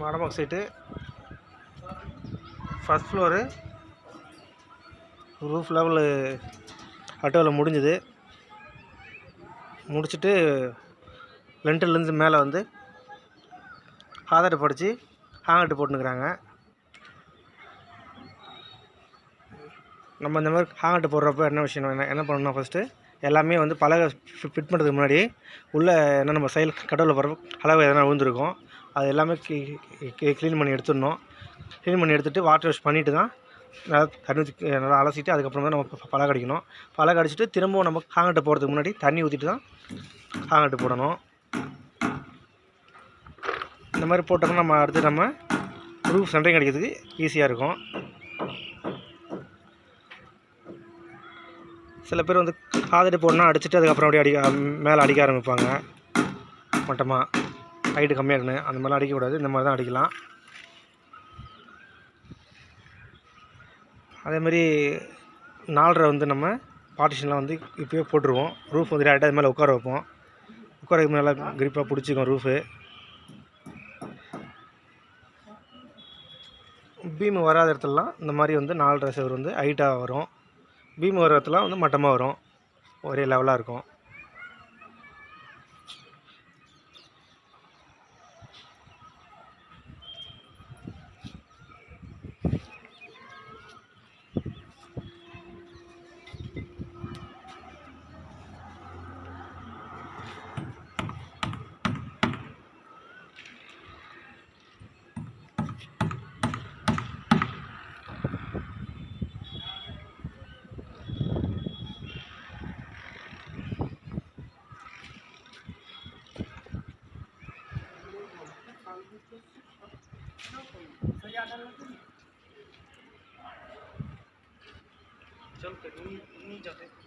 வடமக் side first floor roof level அட்டோவில் முடிஞ்சுது. முடிச்சுட்டு லென்ட்டிலேருந்து மேலே வந்து ஆதார படித்து ஹாங்கட்டு போட்டுனுக்குறாங்க நம்ம இந்த மாதிரி ஹாங்கட்டு போடுறப்ப என்ன விஷயம் என்ன என்ன பண்ணணும் ஃபஸ்ட்டு எல்லாமே வந்து பலகை ஃபிட் பண்ணுறதுக்கு முன்னாடி உள்ளே என்ன நம்ம சைல் கடவுளில் போகிறப்ப அளவு எதனா விழுந்திருக்கும். அது எல்லாமே க்ளீன் பண்ணி எடுத்துடணும். க்ளீன் பண்ணி எடுத்துகிட்டு வாட்டர் வாஷ் பண்ணிவிட்டு தான் நல்லா தண்ணி ஊற்றி நல்லா அலசிட்டு அதுக்கப்புறம் தான் நம்ம ப- அடிக்கணும். பழக அடிச்சுட்டு திரும்பவும் நம்ம ஹாங்கட்டை போகிறதுக்கு முன்னாடி தண்ணி ஊற்றிட்டு தான் காங்கட்டு போடணும். இந்த மாதிரி போட்டோம்னா நம்ம அடுத்து நம்ம ரூஃப் சென்டரிங் அடிக்கிறதுக்கு ஈஸியாக இருக்கும். சில பேர் வந்து காதடி போடணும் அடிச்சுட்டு அதுக்கப்புறம் அப்படியே அடிக்க மேலே அடிக்க ஆரம்பிப்பாங்க. மட்டமாக ஹைட்டு கம்மியாக இருக்கணும் அந்த மாதிரிலாம் அடிக்கக்கூடாது. இந்த மாதிரி தான் அடிக்கலாம் அதேமாதிரி நாலரை வந்து நம்ம பார்ட்டிஷன்லாம் வந்து இப்போயே போட்டுருவோம். ரூஃப் வந்து டேரெக்டாக அது மேலே உட்கார வைப்போம். உட்கார வைக்கும் நல்லா கிரிப்பாக பிடிச்சிக்கும் ரூஃபு பீம் வராத இடத்துலலாம் இந்த மாதிரி வந்து நாலரை செவர் வந்து ஹைட்டாக வரும். பீம் வர இடத்துல வந்து மட்டமாக வரும். ஒரே லெவலாக இருக்கும். चल कर नहीं जाते।